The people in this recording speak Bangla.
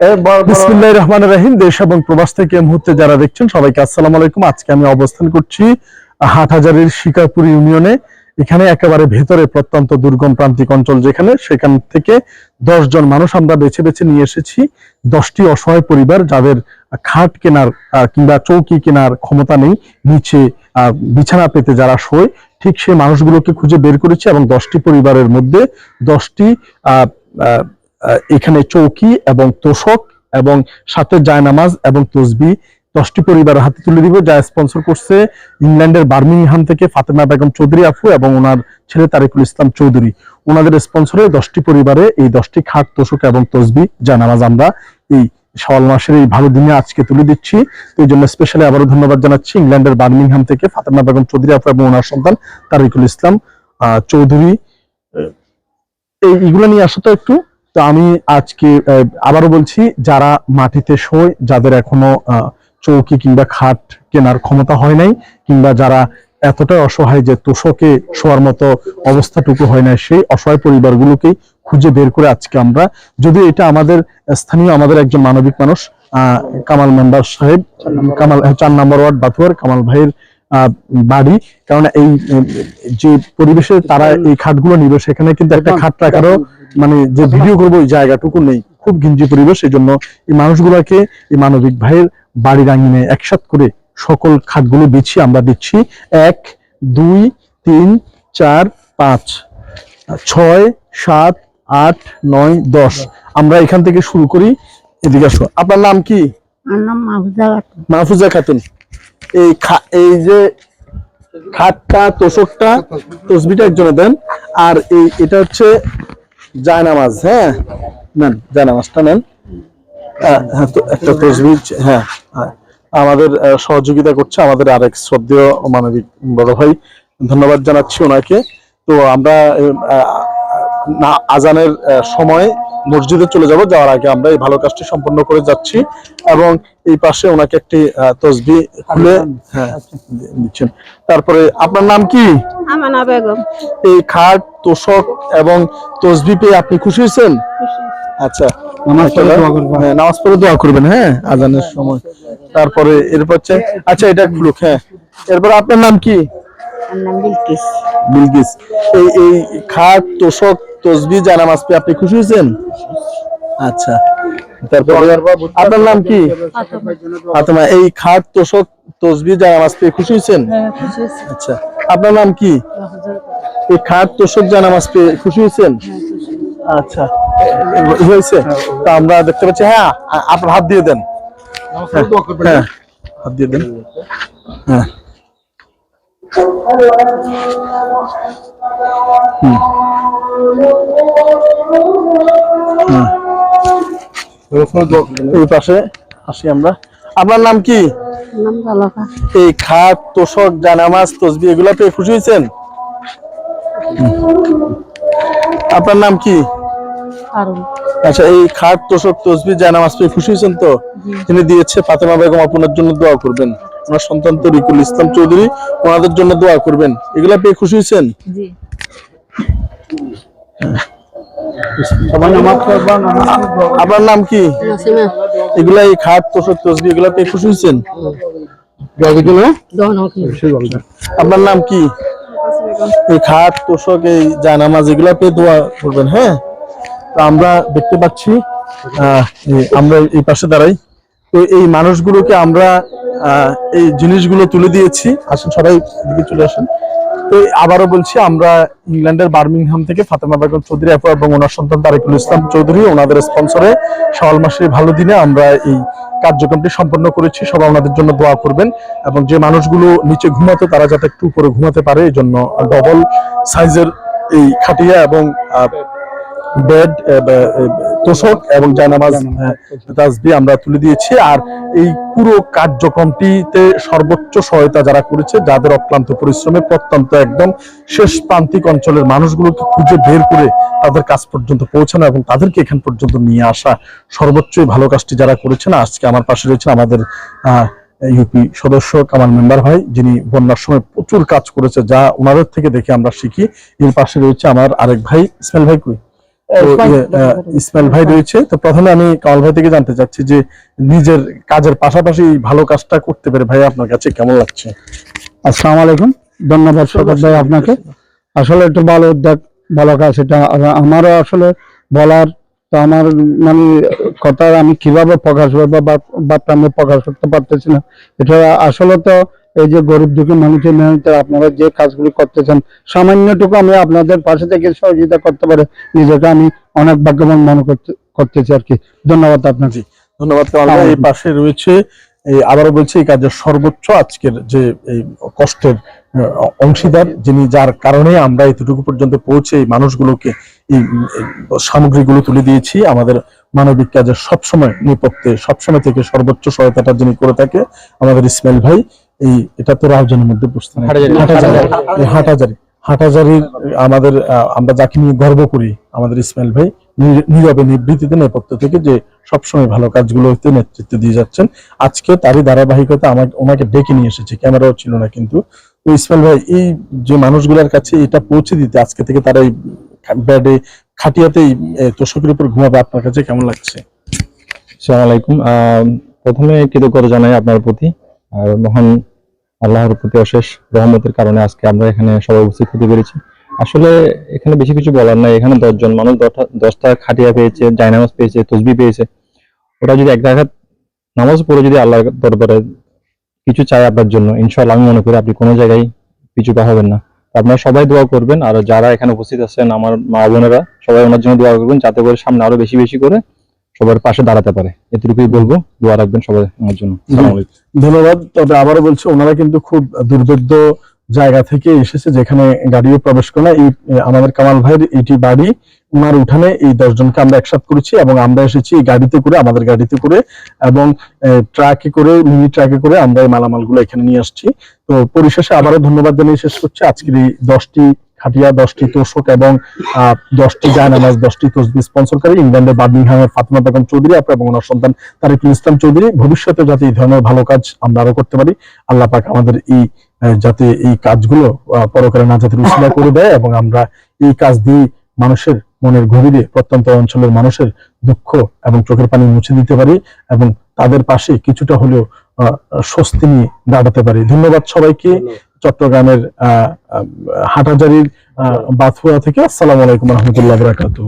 বিসমিল্লাহির রহমানির রহিম দেশ এবং প্রবাস থেকে মুহূর্তে যারা দেখছেন সবাইকে আসসালামু আলাইকুম। আজকে আমি অবস্থান করছি হাটহাজারির শিকারপুর ইউনিয়নে। এখানে একেবারে ভেতরে প্রত্যন্ত দুর্গম প্রান্তিক অঞ্চল যেখানে সেখান থেকে দশ জন মানুষ আমরা বেছে বেছে নিয়ে এসেছি। দশটি অসহায় পরিবার যাদের খাট কেনার কিংবা চৌকি কেনার ক্ষমতা নেই নিচে বিছানা পেতে যারা শোয় ঠিক সেই মানুষগুলোকে খুঁজে বের করেছি এবং দশটি পরিবারের মধ্যে দশটি আহ, আহ, এখানে চৌকি এবং তোষক এবং সাথে জায়নামাজ এবং তসবি। দশটি পরিবারের হাতে তুলে দিব যা স্পন্সর করছে ইংল্যান্ডের বার্মিংহাম থেকে ফাতেমা বেগম চৌধুরী আফু এবং ওনার ছেলে তারিকুল ইসলাম চৌধুরী। ওনাদের স্পন্সরে দশটি পরিবারে এই দশটি খাট তোষক এবং তসবি জায়নামাজ আমরা এই শাওয়াল মাসের এই ভালো দিনে আজকে তুলে দিচ্ছি। তো এই জন্য স্পেশালি আবারও ধন্যবাদ জানাচ্ছি ইংল্যান্ডের বার্মিংহাম থেকে ফাতেমা বেগম চৌধুরী আফু এবং ওনার সন্তান তারিকুল ইসলাম চৌধুরী। আহ, এই এগুলো নিয়ে আসো তো একটু। তো আমি আজকে আবারও বলছি যারা মাটিতে শোয় যাদের এখনও চৌকি কিংবা খাট কেনার ক্ষমতা হয় নাই কিংবা যারা এতটা অসহায় যে তোষকে শোয়ার মতো অবস্থাটুকু হয় না সেই অসহায় পরিবারগুলোকেই খুঁজে বের করে আজকে আমরা যদি এটা আমাদের স্থানীয় আমাদের একজন মানবিক মানুষ আহ, কামাল মেম্বার সাহেব কামাল চার নম্বর ওয়ার্ড বাথুয়ার কামাল ভাইয়ের বাড়ি। কারণ এই যে পরিবেশে তারা এই খাটগুলো নিবে সেখানে কিন্তু একটা খাট রাখারও মানে যে ভিডিও করব ওই জায়গাটুকু নেই। খুব ঘিঞ্জি পরিবেশ এই জন্য এই মানুষগুলোকে এই মানবিক ভাইয়ের বাড়ির আঙিনে একসাথ করে সকল খাটগুলো বিছিয়ে আমরা দিচ্ছি। এক দুই তিন চার পাঁচ ছয় সাত আট নয় দশ। আমরা এখান থেকে শুরু করি। এদিকে আসো। আপনার নাম কি? আমার নাম মাহফুজা খাতুন। এই এই যে খাটটা তোষকটা তসবিটা একজনে দেন। আর এই এটা হচ্ছে জায়নামাজ হ্যাঁ? নেন জায়নামাজটা নেন। হ্যাঁ, তো একটা তসবি হ্যাঁ হ্যাঁ। আমাদের সহযোগিতা করছে আমাদের আরেক শ্রদ্ধেয় মানবিক বড় ভাই। ধন্যবাদ জানাচ্ছি ওনাকে। তো আমরা না আজানের সময় মসজিদে চলে যাব যাওয়ার আগে আমরা এই ভালো কাজটি সম্পন্ন করে যাচ্ছি এবং এই পাশে ওনাকে একটি তসবি খুলে হ্যাঁ দিচ্ছেন। তারপরে আপনার নাম কি? এই খাট তোষক এবং তসবি পেয়ে আপনি খুশি হয়েছেন? আচ্ছা। হ্যাঁ, নামাজ পড়ে দোয়া করবেন হ্যাঁ আজানের সময়। তারপরে এরপর আচ্ছা এটা খুলুক হ্যাঁ। এরপর আপনার নাম কি? নাম বিলকিস। বিলকিস এই এই খাট তোষক তসবি জানামাজ পেয়ে আপনি খুশি হয়েছেন? আচ্ছা তারপরে আপনার নাম কি? ফাতেমা এই খাট তোষক তসবি জানামাজ পেয়ে খুশি হয়েছেন? আচ্ছা আপনার নাম কি? এই খাট তোষক জানামাজ পেয়ে খুশি হয়েছেন? আচ্ছা হয়েছে। তা আমরা দেখতে পাচ্ছি হ্যাঁ আপনার হাত দিয়ে দেন। হ্যাঁ হাত দিয়ে দেন। হ্যাঁ। এই পাশে আসি আমরা। আপনার নাম কি? এই খাট তোষক জানামাজ তসবি এগুলা পেয়ে খুশি হয়েছেন? আপনার নাম কি? আচ্ছা এই খাট তোষক তসবি জানামাজ পেয়ে খুশি হয়েছেন তো? তিনি দিয়েছে ফাতেমা বেগম আপনার জন্য দোয়া করবেন। ওনার সন্তান তো রিকুল ইসলাম চৌধুরী ওনাদের জন্য দোয়া করবেন। এগুলা পেয়ে খুশি হয়েছেন? আপনার নাম কি? এগুলা এই খাট তোষক তসবি এগুলা পেয়ে খুশি হয়েছেন? আপনার নাম কি? এই খাট তোষক এই জায়নামাজ এগুলা পেয়ে দোয়া করবেন হ্যাঁ? তো আমরা দেখতে পাচ্ছি আমরা এই পাশে দাঁড়াই। তো এই মানুষগুলোকে আমরা এই জিনিসগুলো তুলে দিয়েছি। আসেন, সবাই এদিকে চলে আসেন। তো আবারও বলছি, আমরা ইংল্যান্ডের বার্মিংহাম থেকে ফাতেমা বেগম চৌধুরী আপু এবং ওনার সন্তান তারিকুল ইসলাম চৌধুরী, ওনাদের স্পন্সরে শাওয়াল মাসের ভালো দিনে আমরা এই কার্যক্রমটি সম্পন্ন করেছি। সবাই ওনাদের জন্য দোয়া করবেন এবং যে মানুষগুলো নিচে ঘুমাতো, তারা যাতে একটু উপরে ঘুমাতে পারে। এই জন্য ডবল সাইজের এই খাটিয়া এবং বেড তোষক এবং জায়নামাজ আহ, তাসবি আমরা তুলে দিয়েছি। আর এই পুরো কার্যক্রমটিতে সর্বোচ্চ সহায়তা যারা করেছে যাদের অক্লান্ত পরিশ্রমে প্রত্যন্ত একদম শেষ প্রান্তিক অঞ্চলের মানুষগুলোকে খুঁজে বের করে তাদের কাজ পর্যন্ত পৌঁছানো এবং তাদেরকে এখান পর্যন্ত নিয়ে আসা সর্বোচ্চই ভালো কাজটি যারা করেছেন। আজকে আমার পাশে রয়েছেন আমাদের ইউপি সদস্য কামাল মেম্বার ভাই যিনি বন্যার সময় প্রচুর কাজ করেছে যা ওনাদের থেকে দেখে আমরা শিখি। এর পাশে রয়েছে আমার আরেক ভাই ইসমাইল ভাই কই? ইসমাইল ইয়ে, ভাই রয়েছে। তো প্রথমে আমি কামাল ভাই থেকে জানতে চাচ্ছি যে নিজের কাজের পাশাপাশি ভালো কাজটা করতে পেরে ভাই আপনার কাছে কেমন লাগছে? আসসালামু আলাইকুম। ধন্যবাদ ভাই আপনাকে। আসলে একটু ভালো উদ্যোগ ভালো কাজ এটা আমারও আসলে বলার তো আমার মানে কথা আমি কীভাবে প্রকাশ করব বা বার্তা আমি প্রকাশ করতে পারতেছি না। এটা আসলে তো এই যে গরিব দুঃখী মানুষের মেহনতে আপনারা যে কাজগুলি করতেছেন, সামান্যটুকু আমি আপনাদের পাশে থেকে সহযোগিতা করতে পারে। নিজেকে আমি অনেক ভাগ্যবান মনে করতে, করতেছি আর কি। ধন্যবাদ আপনাকে। ধন্যবাদ এই পাশে রয়েছে। এই আবারও বলছি, এই কাজের সর্বোচ্চ আজকের যে এই কষ্টের অংশীদার, যিনি যার কারণে আমরা এতটুকু পর্যন্ত পৌঁছে এই মানুষগুলোকে এই সামগ্রীগুলো তুলে দিয়েছি। আমাদের মানবিক কাজের সবসময় নেপথ্যে, সবসময় থেকে সর্বোচ্চ সহায়তাটা যিনি করে থাকে, আমাদের ইসমাইল ভাই। এই এটা তো রাউজানের মধ্যে বুঝতে হাটহাজারী। হাটাজারি হাটাজারির আমাদের আহ, আমরা যাকে নিয়ে গর্ব করি আমাদের ইসমাইল ভাই নীরবে নিবৃত্তিতে নেপথ্য থেকে যে সবসময় ভালো কাজগুলোতে নেতৃত্ব দিয়ে যাচ্ছেন। আজকে তারই ধারাবাহিকতা আমার ওনাকে ডেকে নিয়ে এসেছে ক্যামেরাও ছিল না কিন্তু। তো ইসমাইল ভাই এই যে মানুষগুলোর কাছে এটা পৌঁছে দিতে আজকে থেকে তারা এই ব্যাডে খাটিয়াতেই তোষকের উপর ঘুমাবে আপনার কাছে কেমন লাগছে? আসসালামু আলাইকুম আহ, প্রথমে কৃতজ্ঞতা জানাই আপনার প্রতি। আর মহান আল্লাহর প্রতি অশেষ রহমতের কারণে আজকে আমরা এখানে সবাই উপস্থিত হতে পেরেছি। আসলে এখানে বেশি কিছু বলার নাই। এখানে দশজন মানুষ দশটা- খাটিয়া পেয়েছে, জায়নামাজ পেয়েছে, তসবি পেয়েছে। ওটা যদি এক জায়গায় নামাজ পড়ে যদি আল্লাহর দরবারে কিছু চাই আপনার জন্য, ইনশাআল্লাহ আমি মনে করি আপনি কোনো জায়গায় পিছু পা হবেন না। আপনারা সবাই দোয়া করবেন। আর যারা এখানে উপস্থিত আছেন, আমার মা বোনেরা, সবাই ওনার জন্য দোয়া করবেন, যাতে করে সামনে আরও বেশি বেশি করে সবার পাশে দাঁড়াতে পারে। এতটুকুই বলব। দোয়া রাখবেন সবাই আমার জন্য। ধন্যবাদ। তবে আবারও বলছি ওনারা কিন্তু খুব দুর্ভেদ্য জায়গা থেকে এসেছে যেখানে গাড়িও প্রবেশ করে না। এই আমাদের কামাল ভাইয়ের এটি বাড়ি। ওনার উঠানে এই দশজনকে আমরা একসাথে করেছি এবং আমরা এসেছি এই গাড়িতে করে আমাদের গাড়িতে করে এবং ট্রাকে করে মিনি ট্রাকে করে আমরা এই মালামালগুলো এখানে নিয়ে আসছি। তো পরিশেষে আবারও ধন্যবাদ জানিয়ে শেষ করছি। আজকের এই দশটি খাটিয়া, দশটি তোষক এবং দশটি জায়নামাজ, দশটি তসবি স্পন্সরকারী ইংল্যান্ডের বার্মিংহামের ফাতিমা বেগম চৌধুরী আপু এবং ওনার সন্তান তারিকুল ইসলাম চৌধুরী। ভবিষ্যতে যাতে এই ধরনের ভালো কাজ আমরা আরও করতে পারি, আল্লাহ পাক আমাদের এই যাতে এই কাজগুলো পরকালে না যাতে উসিলা করে দেয় এবং আমরা এই কাজ দিয়ে মানুষের মনের গভীরে, প্রত্যন্ত অঞ্চলের মানুষের দুঃখ এবং চোখের পানি মুছে দিতে পারি এবং তাদের পাশে কিছুটা হলেও স্বস্তি নিয়ে দাঁড়াতে পারি। ধন্যবাদ সবাইকে। চট্টগ্রামের হাটাজারির বাথুয়া থেকে আসসালামু আলাইকুম রহমতুল্লাহ বরাকাতুহ।